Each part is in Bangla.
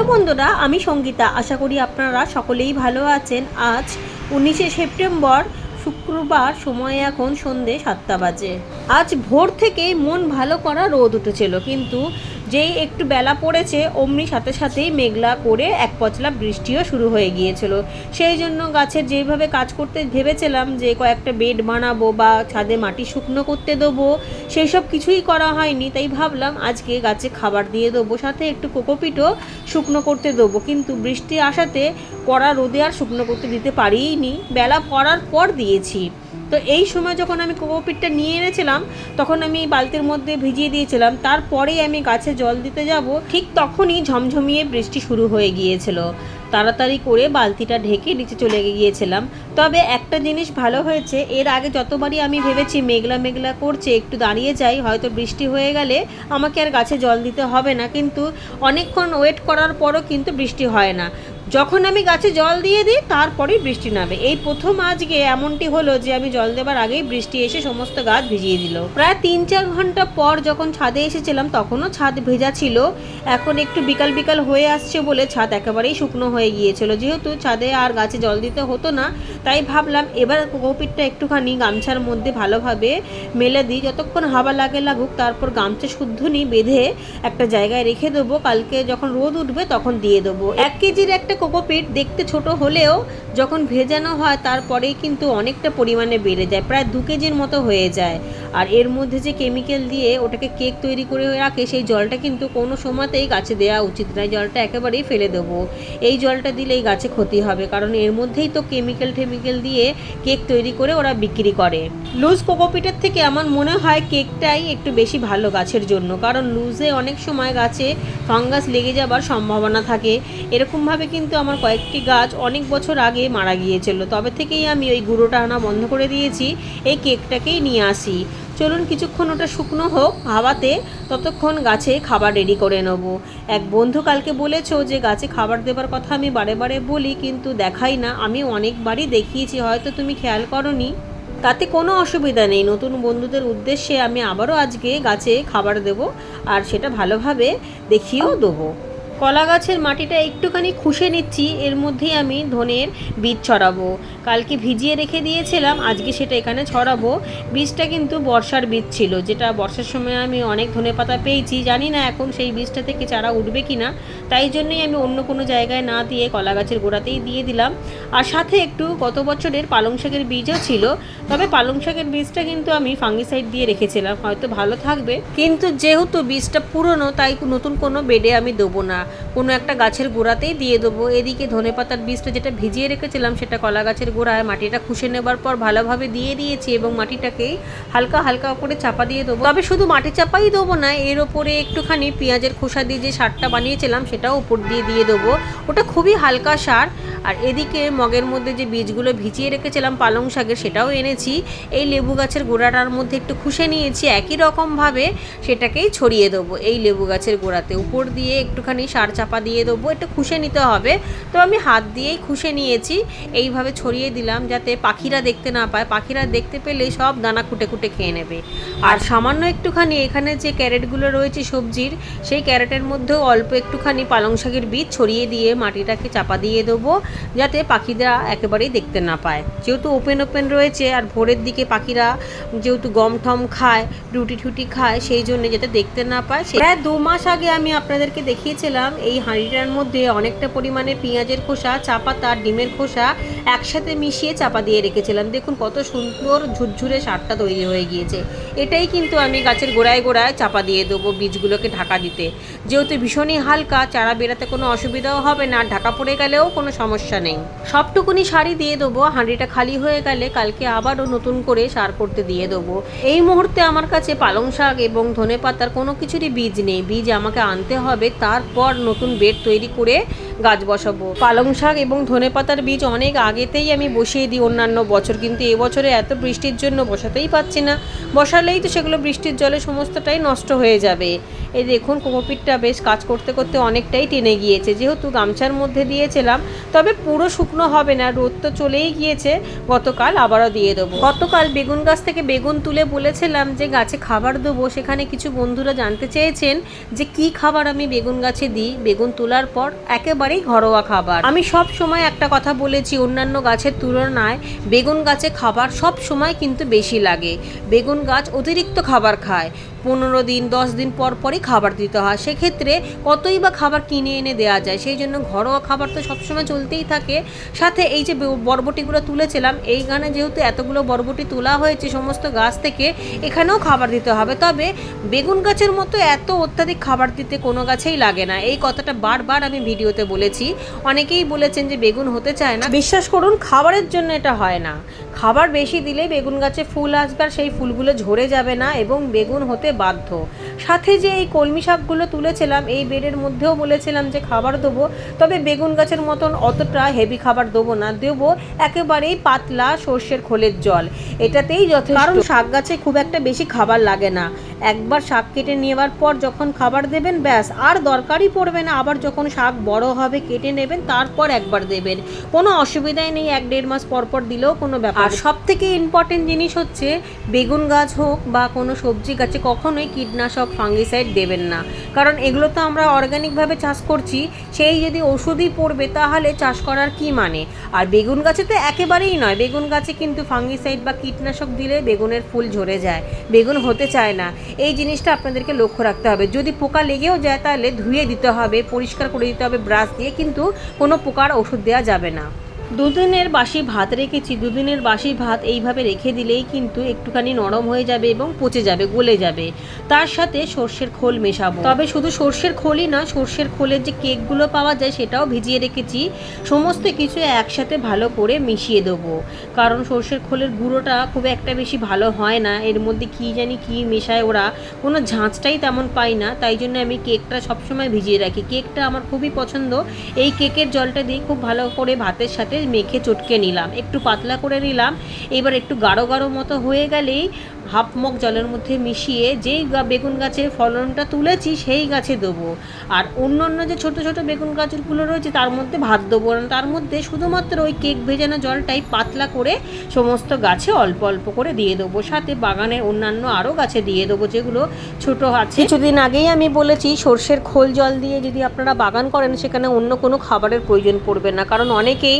হ্যালো বন্ধুরা, আমি সঙ্গীতা। আশা করি আপনারা সকলেই ভালো আছেন। আজ উনিশে সেপ্টেম্বর, শুক্রবার, সময় এখন সন্ধে সাতটা বাজে। আজ ভোর থেকে মন ভালো করা রোদ উঠেছিল, কিন্তু যেই একটু বেলা পড়েছে, অমনি সাথে সাথেই মেঘলা করে এক পচলা বৃষ্টিও শুরু হয়ে গিয়েছিল। সেই জন্য গাছের যেইভাবে কাজ করতে ভেবেছিলাম যে কয়েকটা বেড বানাবো বা ছাদে মাটি শুকনো করতে দেবো সেই সব কিছুই করা হয়নি, তাই ভাবলাম আজকে গাছে খাবার দিয়ে দেবো, সাথে একটু কোকোপিটও শুকনো করতে দেবো। কিন্তু বৃষ্টি আসাতে কড়া রোদে আর শুকনো করতে দিতে পারিনি। বেলা পড়ার পর দিয়েছি। তো এই সময় যখন আমি কোকোপিটটা নিয়ে এনেছিলাম, তখন আমি বালতির মধ্যে ভিজিয়ে দিয়েছিলাম। তারপরেই আমি গাছে জল দিতে যাব। ঠিক তখনই ঝমঝমিয়ে বৃষ্টি শুরু হয়ে গিয়েছিল। তাড়াতাড়ি করে বালতিটা ঢেকে নিচে চলে গিয়েছিলাম। তবে একটা জিনিস ভালো হয়েছে, এর আগে যতবারই আমি ভেবেছি মেঘলা মেঘলা করছে, একটু দাঁড়িয়ে যাই, হয়তো বৃষ্টি হয়ে গেলে আমাকে আর গাছে জল দিতে হবে না। কিন্তু অনেকক্ষণ ওয়েট করার পরও কিন্তু বৃষ্টি হয় না। যখন আমি গাছে জল দিয়ে দিই, তারপরেই বৃষ্টি নামে। এই প্রথম আজকে এমনটি হলো যে, আমি জল দেবার আগেই বৃষ্টি এসে সমস্ত গাছ ভিজিয়ে দিল। প্রায় তিন চার ঘণ্টা পর যখন ছাদে এসেছিলাম, তখনও ছাদ ভেজা ছিল। এখন একটু বিকাল বিকাল হয়ে আসছে বলে ছাদ একেবারেই শুকনো হয়ে গিয়েছিল। যেহেতু ছাদে আর গাছে জল দিতে হতো না, তাই ভাবলাম এবার কোকোপিটটা একটুখানি গামছার মধ্যে ভালোভাবে মেলে দিই। যতক্ষণ হাওয়া লাগে লাগুক, তারপর গামছা শুদ্ধনি বেঁধে একটা জায়গায় রেখে দেবো। কালকে যখন রোদ উঠবে, তখন দিয়ে দেবো। এক কেজির একটা কোকোপিট দেখতে ছোট হলেও যখন ভেজানো হয়, তারপরেই কিন্তু অনেকটা পরিমাণে বেড়ে যায়, প্রায় দু কেজির মতো হয়ে যায়। আর এর মধ্যে যে কেমিক্যাল দিয়ে ওটাকে কেক তৈরি করে রাখে, সেই জলটা কিন্তু কোনো সময়তেই গাছে দেওয়া উচিত নয়। জলটা একেবারেই ফেলে দেবো। এই জলটা দিলেই গাছে ক্ষতি হবে, কারণ এর মধ্যেই তো কেমিক্যাল টেমিক্যাল দিয়ে কেক তৈরি করে ওরা বিক্রি করে। লুজ কোকোপিটের থেকে আমার মনে হয় কেকটাই একটু বেশি ভালো গাছের জন্য, কারণ লুজে অনেক সময় গাছে ফাঙ্গাস লেগে যাবার সম্ভাবনা থাকে। এরকমভাবে কিন্তু আমার কয়েকটি গাছ অনেক বছর আগে মারা গিয়েছিল। তবে থেকেই আমি ওই গুঁড়োটা আনা বন্ধ করে দিয়েছি। এই কেকটাকেই নিয়ে আসি। চলুন কিছুক্ষণ ওটা শুকনো হোক, হাওয়াতে ততক্ষণ গাছে খাবার রেডি করে নেব। এক বন্ধু কালকে বলেছ যে গাছে খাবার দেবার কথা আমি বারে বারে বলি, কিন্তু দেখাই না। আমি অনেকবারই দেখিয়েছি, হয়তো তুমি খেয়াল করনি। তাতে কোনো অসুবিধা নেই। নতুন বন্ধুদের উদ্দেশ্যে আমি আবারও আজকে গাছে খাবার দেব, আর সেটা ভালোভাবে দেখিয়েও দেবো। কলা গাছের মাটিটা একটুখানি খুশে নিচ্ছি, এর মধ্যেই আমি ধনের বীজ ছড়াবো। কালকে ভিজিয়ে রেখে দিয়েছিলাম, আজকে সেটা এখানে ছড়াবো। বীজটা কিন্তু বর্ষার বীজ ছিল, যেটা বর্ষার সময় আমি অনেক ধনে পাতা পেয়েছি। জানি না এখন সেই বীজটা থেকে চারা উঠবে কি না তাই জন্যই আমি অন্য কোনো জায়গায় না দিয়ে কলা গাছের গোড়াতেই দিয়ে দিলাম। আর সাথে একটু গত বছরের পালং শাকের বীজও ছিল, তবে পালং শাকের বীজটা কিন্তু আমি ফাঙ্গিসাইড দিয়ে রেখেছিলাম, হয়তো ভালো থাকবে। কিন্তু যেহেতু বীজটা পুরনো, তাই নতুন কোনো বেডে আমি দেবো না। কোনো একটা গাছের গোড়াতেই দিয়ে দেবো। এদিকে ধনে পাতার বীজটা যেটা ভিজিয়ে রেখেছিলাম, সেটা কলা গাছের গোড়ায় মাটিটা খুশে নেবার পর ভালোভাবে দিয়ে দিয়েছি এবং মাটিটাকেই হালকা হালকা করে চাপা দিয়ে দেবো। তবে শুধু মাটি চাপাই দেবো না, এর ওপরে একটুখানি পেঁয়াজের খোসা দিয়ে যে সারটা বানিয়েছিলাম, সেটাও উপর দিয়ে দিয়ে দেবো। ওটা খুবই হালকা সার। আর এদিকে মগের মধ্যে যে বীজগুলো ভিজিয়ে রেখেছিলাম, পালং শাকের, সেটাও এনেছি। এই লেবু গাছের গোড়াটার মধ্যে একটু খুশে নিয়েছি, একই রকমভাবে সেটাকেই ছড়িয়ে দেবো। এই লেবু গাছের গোড়াতে উপর দিয়ে একটুখানি সার চাপা দিয়ে দেবো, একটু খুশে নিতে হবে। তো আমি হাত দিয়েই খুশে নিয়েছি। এইভাবে ছড়িয়ে দিলাম যাতে পাখিরা দেখতে না পায়। পাখিরা দেখতে পেলে সব দানা খুঁটে খুঁটে খেয়ে নেবে। আর সামান্য একটুখানি এখানে যে ক্যারেটগুলো রয়েছে সবজির, সেই ক্যারেটের মধ্যেও অল্প একটুখানি পালং শাকের বীজ ছড়িয়ে দিয়ে মাটিটাকে চাপা দিয়ে দেবো, যাতে পাখিরা একেবারেই দেখতে না পায়। যেহেতু ওপেন ওপেন রয়েছে, আর ভোরের দিকে পাখিরা যেহেতু গম টম খায়, রুটি ঠুটি খায়, সেই জন্য যাতে দেখতে না পায়। প্রায় দু মাস আগে আমি আপনাদেরকে দেখিয়েছিলাম এই হাঁড়িটার মধ্যে অনেকটা পরিমাণে পেঁয়াজের খোসা চা পাতা ডিমের খোসা একসাথে মিশিয়ে চাপা দিয়ে রেখেছিলাম। দেখুন কত সুন্দর ঝুরঝুরে সারটা তৈরি হয়ে গিয়েছে। এটাই কিন্তু আমি গাছের গোড়ায় গোড়ায় চাপা দিয়ে দেবো বীজগুলোকে ঢাকা দিতে। যেহেতু ভীষণই হালকা, চারা বেরাতে কোনো অসুবিধাও হবে না, ঢাকা পড়ে গেলেও কোনো সমস্যা নেই। সবটুকুনি শাড়ি দিয়ে দেবো, হাঁড়িটা খালি হয়ে গেলে কালকে আবারও নতুন করে সার করতে দিয়ে দেবো। এই মুহূর্তে আমার কাছে পালং শাক এবং ধনে পাতার কোনো কিছুরই বীজ নেই। বীজ আমাকে আনতে হবে, তারপর নতুন বেড তৈরি করে গাছ বসাবো। পালং শাক এবং ধনে পাতার বীজ অনেক আগেতেই আমি বসিয়ে দিই অন্যান্য বছর, কিন্তু এবছরে এত বৃষ্টির জন্য বসাতেই পাচ্ছি না। বসালেই তো সেগুলো বৃষ্টির জলে সমস্তটাই নষ্ট হয়ে যাবে। এই দেখুন কোকোপিটটা বেশ কাজ করতে করতে অনেকটাই টেনে গিয়েছে। যেহেতু গামছার মধ্যে দিয়েছিলাম, তবে পুরো শুকনো হবে না, রোদ তো চলেই গিয়েছে। গতকাল আবারও দিয়ে দেবো। গতকাল বেগুন গাছ থেকে বেগুন তুলে বলেছিলাম যে, গাছে খাবার দেবো। সেখানে কিছু বন্ধুরা জানতে চেয়েছেন যে, কি খাবার আমি বেগুন গাছে দিই দিই বেগুন তোলার পর একেবারেই ঘরোয়া খাবার। আমি সব সময় একটা কথা বলেছি অন্যান্য গাছের তুলনায়, বেগুন গাছে খাবার সব সময় কিন্তু বেশি লাগে। বেগুন গাছ অতিরিক্ত খাবার খায়। পনেরো দিন, দশ দিন পর পরই খাবার দিতে হয়। সেক্ষেত্রে কতই বা খাবার কিনে এনে দেওয়া যায়, সেই জন্য ঘরোয়া খাবার তো সবসময় চলতেই থাকে। সাথে এই যে বরবটিগুলো তুলেছিলাম, এই গানে যেহেতু এতগুলো বরবটি তোলা হয়েছে সমস্ত গাছ থেকে, এখানেও খাবার দিতে হবে। তবে বেগুন গাছের মতো এত অত্যাধিক খাবার দিতে কোনো গাছেই লাগে না। এই কথাটা বারবার আমি ভিডিওতে বলেছি। অনেকেই বলেছেন যে বেগুন হতে চায় না। বিশ্বাস করুন, খাবারের জন্য এটা হয় না। খাবার বেশি দিলে বেগুন গাছে ফুল আসবে আর সেই ফুলগুলো ঝরে যাবে না এবং বেগুন হতে বাধ্য। সাথে যে এই কলমি শাকগুলো তুলেছিলাম এই বেডের মধ্যেও বলেছিলাম যে খাবার দেবো তবে বেগুন গাছের মতন অতটা হেভি খাবার দেবো না দেবো একেবারেই পাতলা সর্ষের খোলের জল। এটাতেই যথেষ্ট। কারণ শাক গাছে খুব একটা বেশি খাবার লাগে না। একবার শাক কেটে নেওয়ার পর যখন খাবার দেবেন ব্যাস আর দরকারই পড়বে না। আবার যখন শাক বড় হবে কেটে নেবেন তারপর একবার দেবেন। কোনো অসুবিধাই নেই এক দেড় মাস পর পর দিলেও কোনো ব্যাপার আর সব থেকে ইম্পর্টেন্ট জিনিস হচ্ছে বেগুন গাছ হোক বা কোনো সবজি গাছে কখনোই কীটনাশক, ফাঙ্গিসাইড দেবেন না। কারণ এগুলো তো আমরা অর্গানিকভাবে চাষ করছি, সেই যদি ওষুধই পড়বে তাহলে চাষ করার কি মানে? আর বেগুন গাছে তো একেবারেই নয়। বেগুন গাছে কিন্তু ফাঙ্গিসাইড বা কীটনাশক দিলে বেগুনের ফুল ঝরে যায়, বেগুন হতে চায় না। এই জিনিসটা আপনাদেরকে লক্ষ্য রাখতে হবে। যদি পোকা লেগেও যায় তাহলে ধুয়ে দিতে হবে, পরিষ্কার করে দিতে হবে, ব্রাশ দিয়ে, কিন্তু কোনো পোকার ওষুধ দেওয়া যাবে না। দুদিনের বাসি ভাত রেখেছি, দুদিনের বাসি ভাত এইভাবে রেখে দিলেই কিন্তু একটুখানি নরম হয়ে যাবে এবং পচে যাবে, গলে যাবে। তার সাথে সর্ষের খোল মেশাবো। তবে শুধু সর্ষের খোলই না সর্ষের খোলের যে কেকগুলো পাওয়া যায় সেটাও ভিজিয়ে রেখেছি। সমস্ত কিছু একসাথে ভালো করে মিশিয়ে দেবো। কারণ সর্ষের খোলের গুঁড়োটা খুব একটা বেশি ভালো হয় না। এর মধ্যে কী জানি কী মেশায় ওরা। কোনো ঝাঁঝটাই তেমন পাই না। তাই জন্য আমি কেকটা সবসময় ভিজিয়ে রাখি। কেকটা আমার খুবই পছন্দ। এই কেকের জলটা দিয়ে খুব ভালো করে ভাতের সাথে মেখে চটকে নিলাম। একটু পাতলা করে নিলাম। এবার একটু গাঢ় গাঢ় মতো হয়ে গেলেই হাফ মগ জলের মধ্যে মিশিয়ে যেই বেগুন গাছের ফলনটা তুলেছি, সেই গাছে দেবো। আর অন্য অন্য যে ছোট ছোট বেগুন গাছগুলো রয়েছে, তার মধ্যে ভাত দেবো। না তার মধ্যে শুধুমাত্র ওই কেক ভেজানো জলটাই পাতলা করে সমস্ত গাছে অল্প অল্প করে দিয়ে দেবো। সাথে বাগানের অন্যান্য আরও গাছে দিয়ে দেবো, যেগুলো ছোট আছে। কিছুদিন আগেই আমি বলেছি, সর্ষের খোল জল দিয়ে যদি আপনারা বাগান করেন, সেখানে অন্য কোনো খাবারের প্রয়োজন পড়বে না। কারণ অনেকেই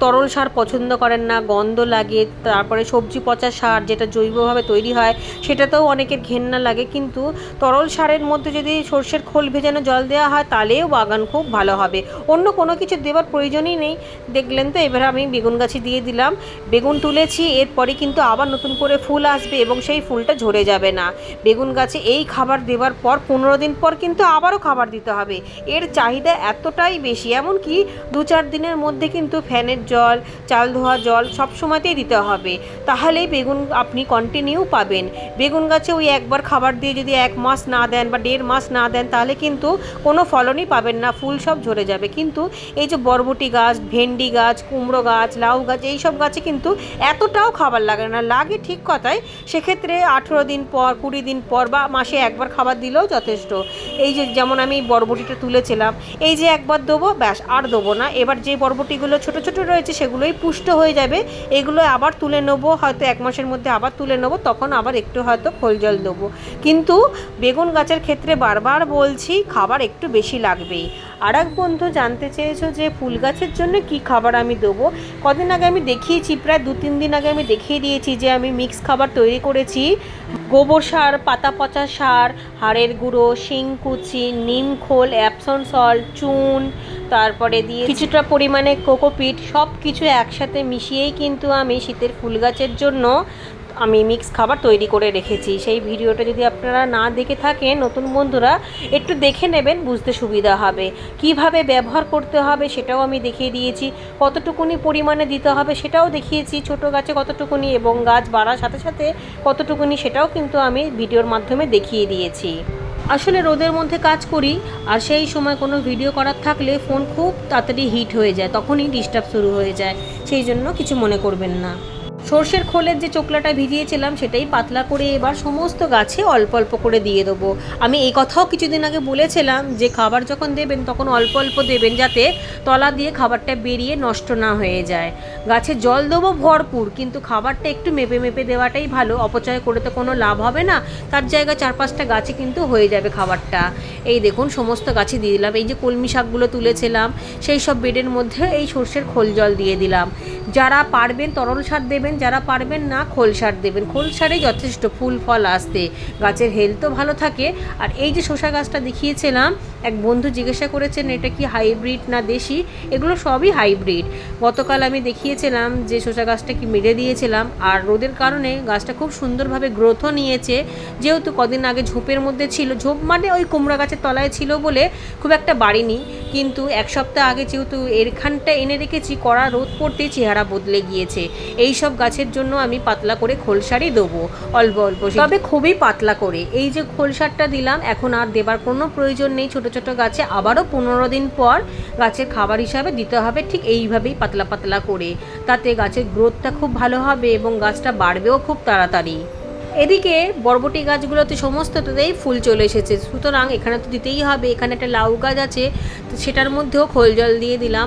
তরল সার পছন্দ করেন না, গন্ধ লাগে, তারপরে সবজি পচা সার, যেটা জৈবভাবে তৈরি হয়, সেটাতেও অনেকের ঘেন্না লাগে। কিন্তু তরল সারের মধ্যে যদি সর্ষের খোল ভেজানো জল দেওয়া হয়, তাহলেও বাগান খুব ভালো হবে। অন্য কোনো কিছু দেওয়ার প্রয়োজনই নেই। দেখলেন তো, এবার আমি বেগুন গাছে দিয়ে দিলাম। বেগুন তুলেছি, এরপরে কিন্তু আবার নতুন করে ফুল আসবে এবং সেই ফুলটা ঝরে যাবে না। বেগুন গাছে এই খাবার দেওয়ার পর পনেরো দিন পর কিন্তু আবারও খাবার দিতে হবে। এর চাহিদা এতটাই বেশি, এমনকি দু চার দিনের মধ্যে কিন্তু ফ্যানের জল, চাল ধোয়া জল সব সময়তেই দিতে হবে। তাহলেই বেগুন আপনি কন্টিনিউ পাবেন। বেগুন গাছে ওই একবার খাবার দিয়ে যদি এক মাস না দেন বা দেড় মাস না দেন, তাহলে কিন্তু কোনো ফলনই পাবেন না, ফুল সব ঝরে যাবে। কিন্তু এই যে বরবটি গাছ, ভেন্ডি গাছ, কুমড়ো গাছ, লাউ গাছ, এই সব গাছে কিন্তু এতটাও খাবার লাগে না। লাগে ঠিক কথাই, সেক্ষেত্রে আঠেরো দিন পর, কুড়ি দিন পর বা মাসে একবার খাবার দিলেও যথেষ্ট। এই যে যেমন আমি বরবটিটা তুলেছিলাম, এই যে একবার দেবো, ব্যাস, আর দেবো না। এবার যে বরবটিগুলো ছোট ছোট রয়েছে, সেগুলোই পুষ্ট হয়ে যাবে। এগুলো আবার তুলে নেব, হয়তো এক মাসের মধ্যে আবার তুলে নেব তখন আবার একটু হয়তো খোল জল দেবো। কিন্তু বেগুন গাছের ক্ষেত্রে বারবার বলছি, খাবার একটু বেশি লাগবেই। আর এক বন্ধু জানতে চেয়েছো যে ফুল গাছের জন্য কি খাবার আমি দেবো? কদিন আগে আমি দেখিয়েছি, প্রায় দু তিন দিন আগে আমি দেখিয়ে দিয়েছি যে আমি মিক্স খাবার তৈরি করেছি। গোবর সার, পাতা পচা সার, হাড়ের গুঁড়ো শিংকুচি নিম, খোল, অ্যাপসন, সল্ট, চুন, তারপরে দিয়ে কিছুটা পরিমাণে কোকোপিট। সব কিছু একসাথে মিশিয়েই কিন্তু আমি শীতের ফুল গাছের জন্য আমি মিক্স খাবার তৈরি করে রেখেছি। সেই ভিডিওটা যদি আপনারা না দেখে থাকেন, নতুন বন্ধুরা, একটু দেখে নেবেন, বুঝতে সুবিধা হবে। কীভাবে ব্যবহার করতে হবে সেটাও আমি দেখিয়ে দিয়েছি। কতটুকুনি পরিমাণে দিতে হবে সেটাও দেখিয়েছি। ছোট গাছে কতটুকুনি এবং গাছ বাড়ার সাথে সাথে কতটুকুনি সেটাও কিন্তু আমি ভিডিওর মাধ্যমে দেখিয়ে দিয়েছি। আসলে রোদের মধ্যে কাজ করি, আর সেই সময় কোনো ভিডিও করার থাকলে ফোন খুব তাড়াতাড়ি হিট হয়ে যায়, তখনই ডিস্টার্ব শুরু হয়ে যায়। সেই জন্য কিছু মনে করবেন না। সর্ষের খোলের যে চোকলাটা ভিজিয়েছিলাম, সেটাই পাতলা করে এবার সমস্ত গাছে অল্প অল্প করে দিয়ে দেবো। আমি এই কথাও কিছুদিন আগে বলেছিলাম যে, খাবার যখন দেবেন, তখন অল্প অল্প দেবেন যাতে তলা দিয়ে খাবারটা বেরিয়ে নষ্ট না হয়ে যায়। গাছে জল দেবো ভরপুর, কিন্তু খাবারটা একটু মেপে মেপে দেওয়াটাই ভালো। অপচয় করে তো কোনো লাভ হবে না। তার জায়গায় চার পাঁচটা গাছে কিন্তু হয়ে যাবে খাবারটা। এই দেখুন, সমস্ত গাছে দিয়ে দিলাম। এই যে কলমি শাকগুলো তুলেছিলাম, সেই সব বেডের মধ্যে এই সর্ষের খোল জল দিয়ে দিলাম। যারা পারবেন তরল সার দেবেন যারা পারবেন না, খোল সার দেবেন। খোল সারেই যথেষ্ট ফুল, ফল আসতে। গাছের হেলথও ভালো থাকে। আর এই যে শসা গাছটা দেখিয়েছিলাম এক বন্ধু জিজ্ঞাসা করেছেন, এটা কি হাইব্রিড না দেশি? এগুলো সবই হাইব্রিড। গতকাল আমি দেখিয়েছিলাম যে শসা গাছটা কি মেরে দিয়েছিলাম, আর রোদের কারণে গাছটা খুব সুন্দরভাবে গ্রোথও নিয়েছে। যেহেতু কদিন আগে ঝোপের মধ্যে ছিল, ঝোপ মানে ওই কুমড়া গাছের তলায় ছিল বলে খুব একটা বাড়িনি। কিন্তু এক সপ্তাহ আগে যেহেতু এরখানটা এনে রেখেছি, কড়া রোদ পড়তে চেহারা বদলে গিয়েছে। এই সব গাছের জন্য আমি পাতলা করে খোলসারই দেবো, অল্প অল্প তবে খুবই পাতলা করে। এই যে খোলসারটা দিলাম, এখন আর দেবার কোনো প্রয়োজন নেই, ছোট ছোট গাছে আবারও পনেরো দিন পর গাছের খাবার হিসাবে দিতে হবে, ঠিক এইভাবেই পাতলা পাতলা করে। তাতে গাছের গ্রোথটা খুব ভালো হবে এবং গাছটা বাড়বেও খুব তাড়াতাড়ি। এদিকে বরবটি গাছগুলোতে সমস্তটাতেই ফুল চলে এসেছে। সুতরাং এখানে তো দিতেই হবে। এখানে একটা লাউ গাছ আছে, সেটার মধ্যেও খোল জল দিয়ে দিলাম।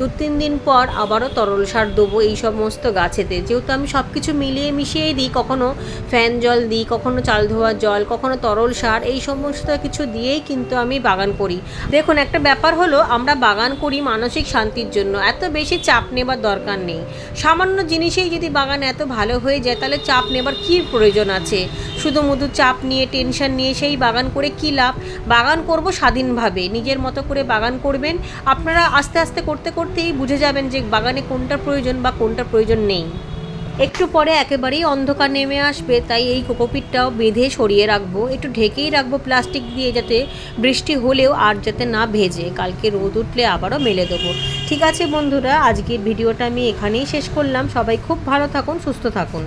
দু তিন দিন পর আবারও তরল সার দেবো এই সমস্ত গাছেতে। যেহেতু আমি সব কিছু মিলিয়ে মিশিয়েই দিই, কখনো ফ্যান জল দিই, কখনো চাল ধোয়ার জল, কখনো তরল সার, এই সমস্ত কিছু দিয়েই কিন্তু আমি বাগান করি। দেখুন, একটা ব্যাপার হলো, আমরা বাগান করি মানসিক শান্তির জন্য। এত বেশি চাপ নেবার দরকার নেই। সামান্য জিনিসেই যদি বাগান এত ভালো হয়ে যায়, তাহলে চাপ নেবার কী প্রয়োজন আছে? শুধু মধু চাপ নিয়ে, টেনশন নিয়ে সেই বাগান করে কী লাভ? বাগান করব স্বাধীনভাবে। নিজের মতো করে বাগান করবেন। আপনারা আস্তে আস্তে করতে করতেই বুঝে যাবেন যে বাগানে কোনটা প্রয়োজন বা কোনটা প্রয়োজন নেই। একটু পরে একেবারেই অন্ধকার নেমে আসবে, তাই এই কোকোপিটটাও বেঁধে সরিয়ে রাখব। একটু ঢেকেই রাখব প্লাস্টিক দিয়ে যাতে বৃষ্টি হলেও আর যাতে না ভেজে। কালকে রোদ উঠলে আবারও মেলে দেবো। ঠিক আছে বন্ধুরা, আজকের ভিডিওটা আমি এখানেই শেষ করলাম। সবাই খুব ভালো থাকুন, সুস্থ থাকুন।